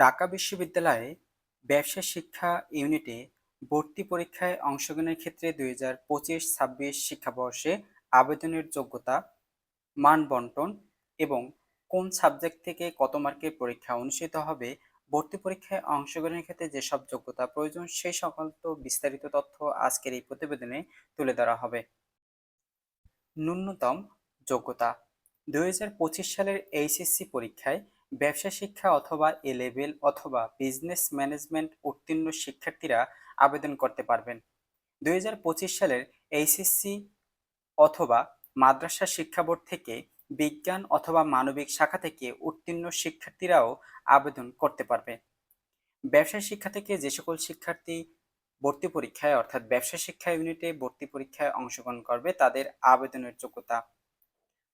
ঢাকা বিশ্ববিদ্যালয়ে ব্যবসা শিক্ষা ইউনিটে ভর্তি পরীক্ষায় অংশগ্রহণের ক্ষেত্রে দুই হাজার পঁচিশ ছাব্বিশ শিক্ষাবর্ষে আবেদনের যোগ্যতা, মান বন্টন এবং কোন সাবজেক্ট থেকে কত মার্কের পরীক্ষা অনুষ্ঠিত হবে, ভর্তি পরীক্ষায় অংশগ্রহণের ক্ষেত্রে যেসব যোগ্যতা প্রয়োজন সেই সংক্রান্ত বিস্তারিত তথ্য আজকের এই প্রতিবেদনে তুলে ধরা হবে। ন্যূনতম যোগ্যতা, দুই হাজার পঁচিশ সালের এইচএসসি পরীক্ষায় ব্যবসা শিক্ষা অথবা এ লেভেল অথবা বিজনেস ম্যানেজমেন্ট উত্তীর্ণ শিক্ষার্থীরা আবেদন করতে পারবেন। দুই হাজার পঁচিশ সালের এইচএসসি অথবা মাদ্রাসা শিক্ষা বোর্ড থেকে বিজ্ঞান অথবা মানবিক শাখা থেকে উত্তীর্ণ শিক্ষার্থীরাও আবেদন করতে পারবে। ব্যবসা শিক্ষা থেকে যে সকল শিক্ষার্থী ভর্তি পরীক্ষায় অর্থাৎ ব্যবসা শিক্ষা ইউনিটে ভর্তি পরীক্ষায় অংশগ্রহণ করবে, তাদের আবেদনের যোগ্যতা।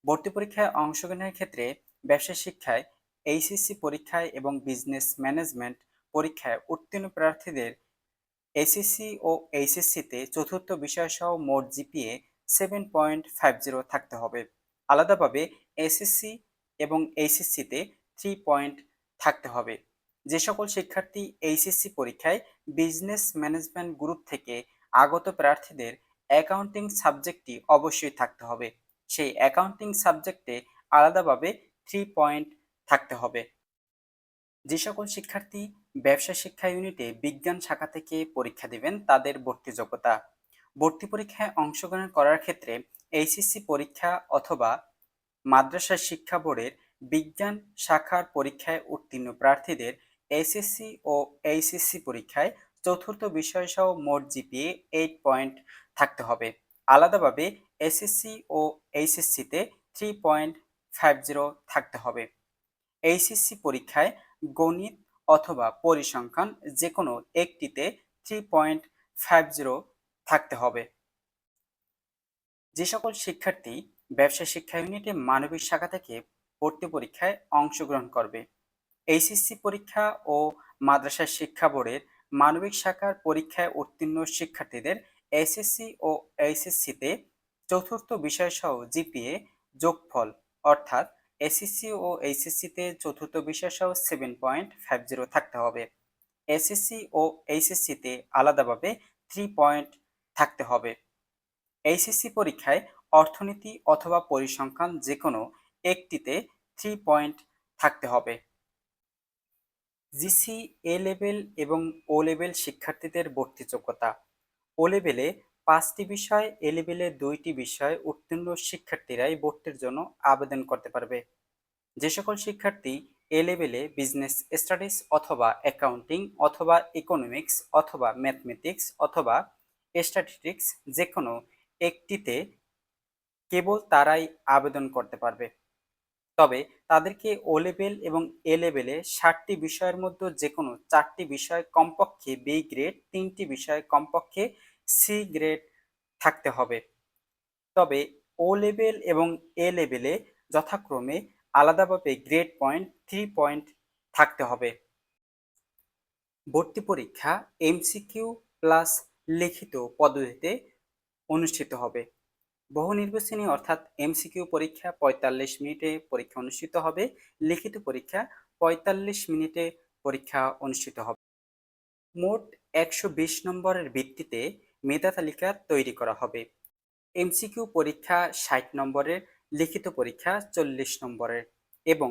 ভর্তি পরীক্ষায় অংশগ্রহণের ক্ষেত্রে ব্যবসা শিক্ষায় এইচএসসি পরীক্ষায় এবং বিজনেস ম্যানেজমেন্ট পরীক্ষায় উত্তীর্ণ প্রার্থীদের এসএসসি ও এইচএসসিতে চতুর্থ বিষয়সহ মোট GPA seven point five zero থাকতে হবে। আলাদাভাবে এসএসসি এবং এইচএসসিতে থ্রি পয়েন্ট থাকতে হবে। যে সকল শিক্ষার্থী এইচএসসি পরীক্ষায় বিজনেস ম্যানেজমেন্ট গ্রুপ থেকে আগত প্রার্থীদের অ্যাকাউন্টিং সাবজেক্টটি অবশ্যই থাকতে হবে। সেই অ্যাকাউন্টিং সাবজেক্টে আলাদাভাবে থ্রি পয়েন্ট থাকতে হবে। যে সকল শিক্ষার্থী ব্যবসা শিক্ষা ইউনিটে বিজ্ঞান শাখা থেকে পরীক্ষা দিবেন, তাদের ভর্তি যোগ্যতা। ভর্তি পরীক্ষায় অংশগ্রহণ করার ক্ষেত্রে এইচএসসি পরীক্ষা অথবা মাদ্রাসা শিক্ষা বোর্ডের বিজ্ঞান শাখার পরীক্ষায় উত্তীর্ণ প্রার্থীদের এসএসসি ও এইচএসসি পরীক্ষায় চতুর্থ বিষয়সহ মোট জিপিএ এইট পয়েন্ট থাকতে হবে। আলাদাভাবে এসএসসি ও এইচএসসিতে থ্রি পয়েন্ট ফাইভ জিরো থাকতে হবে। এইচএসসি পরীক্ষায় গণিত অথবা পরিসংখ্যান যে কোনো একটিতে থ্রি পয়েন্ট ফাইভ জিরো থাকতে হবে। যে সকল শিক্ষার্থী ব্যবসা শিক্ষা ইউনিটে মানবিক শাখা থেকে ভর্তি পরীক্ষায় অংশগ্রহণ করবে। এইচএসসি পরীক্ষা ও মাদ্রাসা শিক্ষা বোর্ডের মানবিক শাখার পরীক্ষায় উত্তীর্ণ শিক্ষার্থীদের এসএসসি ও এইচএসসিতে চতুর্থ বিষয়সহ জিপিএ যোগফল অর্থাৎ এসএসসি ও এইচএসসিতে চতুর্থ বিষয়সহ সেভেন পয়েন্ট ফাইভ জিরো থাকতে হবে। এসএসসি ও এইচএসসিতে আলাদাভাবে থ্রি পয়েন্ট থাকতে হবে। এইচএসসি পরীক্ষায় অর্থনীতি অথবা পরিসংখ্যান যে কোনো একটিতে থ্রি পয়েন্ট থাকতে হবে। জিসি এ লেভেল এবং ও লেভেল শিক্ষার্থীদের ভর্তি যোগ্যতা। ও লেভেলে পাঁচটি বিষয় এ দুইটি বিষয় উত্তীর্ণ শিক্ষার্থীরাই ভর্তির জন্য আবেদন করতে পারবে। যে সকল শিক্ষার্থী এ লেভেলে বিজনেস স্টাডিজ অথবা অ্যাকাউন্টিং অথবা ইকোনমিক্স অথবা ম্যাথমেটিক্স অথবা স্ট্যাটিস্টিক্স যে কোনো একটিতে কেবল তারাই আবেদন করতে পারবে। তবে তাদেরকে ও লেভেল এবং এ লেভেলে ষাটটি বিষয়ের মধ্যে যে কোনো চারটি বিষয় কমপক্ষে বি গ্রেড তিনটি বিষয় কমপক্ষে সি গ্রেড থাকতে হবে। তবে ও লেভেল এবং এ লেভেলে যথাক্রমে আলাদাভাবে গ্রেড পয়েন্ট, থ্রি পয়েন্ট থাকতে হবে। ভর্তি পরীক্ষা এমসিকিউ প্লাস লিখিত পদ্ধতিতে অনুষ্ঠিত হবে। বহু নির্বাচনী অর্থাৎ এমসিকিউ পরীক্ষা পঁয়তাল্লিশ মিনিটে পরীক্ষা অনুষ্ঠিত হবে, লিখিত পরীক্ষা পঁয়তাল্লিশ মিনিটে পরীক্ষা অনুষ্ঠিত হবে। মোট একশো বিশ নম্বরের ভিত্তিতে মেধা তালিকা তৈরি করা হবে। এমসিকিউ পরীক্ষা ষাট নম্বরের, লিখিত পরীক্ষা চল্লিশ নম্বরের এবং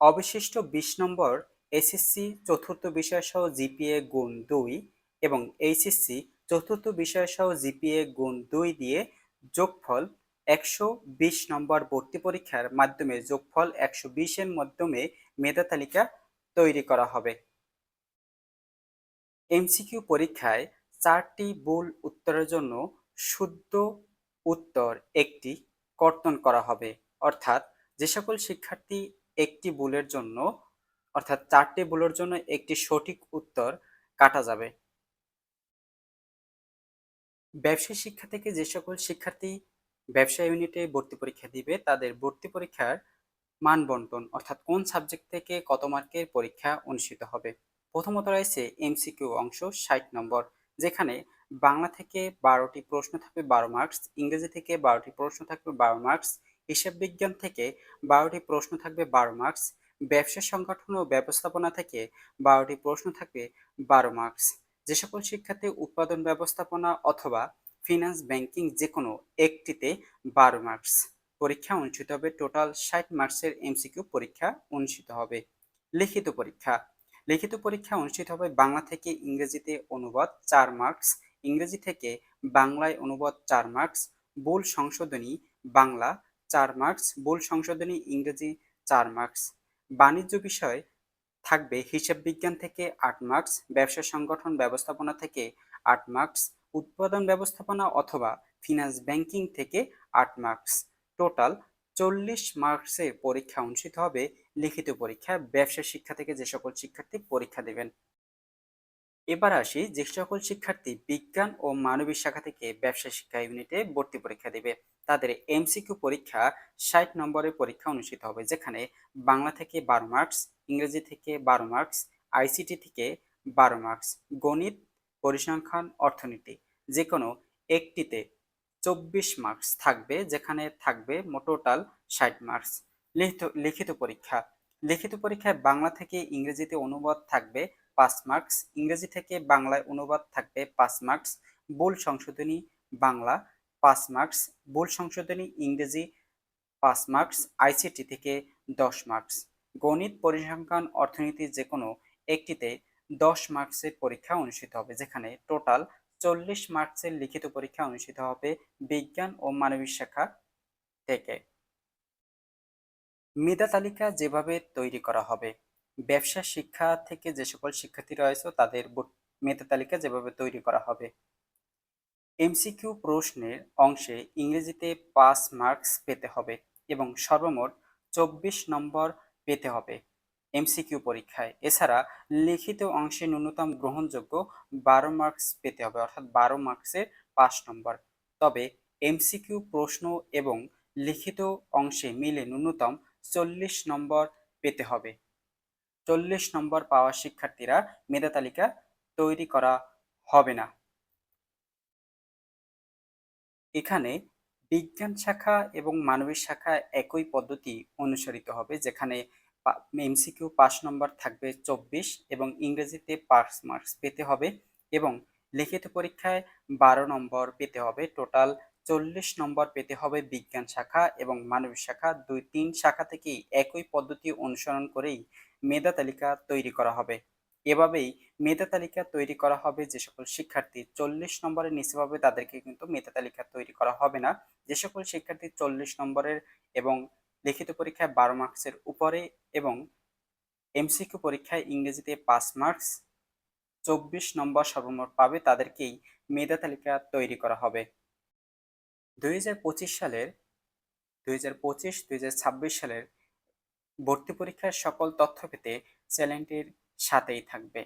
অবশিষ্ট বিশ নম্বর এসএসসি চতুর্থ বিষয়সহ জিপিএ গুণ দুই এবং এইচএসসি চতুর্থ বিষয়সহ জিপিএ গুণ দুই দিয়ে যোগফল একশো বিশ নম্বর ভর্তি পরীক্ষার মাধ্যমে যোগফল একশো বিশের মাধ্যমে মেধা তালিকা তৈরি করা হবে। এমসিকিউ পরীক্ষায় চারটি ভুল উত্তরের জন্য শুদ্ধ উত্তর একটি কর্তন করা হবে। অর্থাৎ যে সকল শিক্ষার্থী একটি ভুলের জন্য, অর্থাৎ চারটি ভুলের জন্য একটি সঠিক উত্তর কাটা যাবে। ব্যবসায় শিক্ষা থেকে যে সকল শিক্ষার্থী ব্যবসা ইউনিটে ভর্তি পরীক্ষা দিবে, তাদের ভর্তি পরীক্ষার মান বন্টন, অর্থাৎ কোন সাবজেক্ট থেকে কত মার্কের পরীক্ষা অনুষ্ঠিত হবে। প্রথমত রয়েছে এমসিকিউ অংশ ষাট নম্বর। যেখানে বাংলা থেকে বারোটি প্রশ্ন থাকবে বারো মার্কস ইংরেজি থেকে বারোটি প্রশ্ন থাকবে বারো মার্কস হিসাব বিজ্ঞান থেকে বারোটি প্রশ্ন থাকবে বারো মার্কস ব্যবসা সংগঠন ও ব্যবস্থাপনা থেকে বারোটি প্রশ্ন থাকবে বারো মার্কস যে সকল শিক্ষার্থী উৎপাদন ব্যবস্থাপনা অথবা ফিনান্স ব্যাংকিং যে কোনো একটিতে বারো মার্কস পরীক্ষা অনুষ্ঠিত হবে টোটাল ষাট মার্কসের এমসিকিউ পরীক্ষা অনুষ্ঠিত হবে। লিখিত পরীক্ষা। লিখিত পরীক্ষা অনুষ্ঠিত হবে বাংলা থেকে ইংরেজিতে অনুবাদ চার মার্কস, ইংরেজি থেকে বাংলায় অনুবাদ চার মার্কস ভুল সংশোধনী বাংলা চার মার্কস ভুল সংশোধনী ইংরেজি চার মার্কস। বাণিজ্য বিষয় থাকবে হিসাব বিজ্ঞান থেকে আট মার্কস, ব্যবসা সংগঠন ব্যবস্থাপনা থেকে আট মার্কস, উৎপাদন ব্যবস্থাপনা অথবা ফিনান্স ব্যাংকিং থেকে আট মার্কস। টোটাল চল্লিশ মার্কসের পরীক্ষা অনুষ্ঠিত হবে, লিখিত পরীক্ষা, ব্যবসা শিক্ষা থেকে যে সকল শিক্ষার্থী পরীক্ষা দেবেন। এবার আসি, যে সকল শিক্ষার্থী বিজ্ঞান ও মানবিক শাখা থেকে ব্যবসা শিক্ষা ইউনিটে ভর্তি পরীক্ষা দেবে, তাদের এমসিকিউ পরীক্ষা ষাট নম্বরের পরীক্ষা অনুষ্ঠিত হবে, যেখানে বাংলা থেকে বারো মার্কস, ইংরেজি থেকে বারো মার্কস, আইসিটি থেকে বারো মার্কস, গণিত, পরিসংখ্যান, অর্থনীতি যে কোনো একটিতে চব্বিশ মার্কস থাকবে, যেখানে থাকবে টোটাল ষাট মার্কস লিখিত লিখিত পরীক্ষা। লিখিত পরীক্ষায় বাংলা থেকে ইংরেজিতে অনুবাদ থাকবে পাঁচ মার্কস ইংরেজি থেকে বাংলায় অনুবাদ থাকবে পাঁচ মার্কস ভুল সংশোধনী বাংলা পাঁচ মার্কস ভুল সংশোধনী ইংরেজি পাঁচ মার্কস আইসিটি থেকে দশ মার্কস গণিত, পরিসংখ্যান, অর্থনীতি যে কোনো একটিতে দশ মার্কসের পরীক্ষা অনুষ্ঠিত হবে, যেখানে টোটাল চল্লিশ মার্কসের লিখিত পরীক্ষা অনুষ্ঠিত হবে বিজ্ঞান ও মানবিক শাখা থেকে। মেধা তালিকা যেভাবে তৈরি করা হবে, ব্যবসা, শিক্ষা থেকে যে সকল শিক্ষার্থী রয়েছে তাদের মেধা তালিকা যেভাবে তৈরি করা হবে। এমসিকিউ প্রশ্নের অংশে ইংরেজিতে পাঁচ মার্কস পেতে হবে এবং সর্বমোট চব্বিশ নম্বর পেতে হবে। এমসিকিউ পরীক্ষায়। এছাড়া লিখিত অংশে ন্যূনতম গ্রহণযোগ্য বারো মার্কস পেতে হবে, অর্থাৎ বারো মার্কসের পাঁচ নম্বর তবে এমসিকিউ প্রশ্ন এবং লিখিত অংশে মিলে ন্যূনতম চল্লিশ নম্বর পেতে হবে। চল্লিশ নম্বর পাওয়া শিক্ষার্থীরা মেধা তালিকা তৈরি করা হবে না। এখানে বিজ্ঞান শাখা এবং মানবিক শাখা একই পদ্ধতি অনুসরিত হবে, যেখানে এমসিকিউ পাঁচ নম্বর থাকবে চব্বিশ এবং ইংরেজিতে পাঁচ মার্কস পেতে হবে এবং লিখিত পরীক্ষায় বারো নম্বর পেতে হবে। টোটাল চল্লিশ নম্বর পেতে হবে বিজ্ঞান শাখা এবং মানবিক শাখা। দুই তিন শাখা থেকেই একই পদ্ধতি অনুসরণ করেই মেধা তালিকা তৈরি করা হবে। এভাবেই মেধা তালিকা তৈরি করা হবে যে সকল শিক্ষার্থী চল্লিশ নম্বরের নিচে পাবে তাদেরকে কিন্তু মেধা তালিকা তৈরি করা হবে না। যে সকল শিক্ষার্থী চল্লিশ নম্বরের এবং লিখিত পরীক্ষায় বারো মার্কসের উপরে এবং এমসিকিউ পরীক্ষায় ইংরেজিতে পাঁচ মার্কস চব্বিশ নম্বর সর্বমোট পাবে তাদেরকেই মেধা তালিকা তৈরি করা হবে। দুই হাজার পঁচিশ সালের, দুই হাজার পঁচিশ, দুই সালের ভর্তি পরীক্ষার সকল তথ্য পেতে চ্যানেলটির সাথেই থাকবে।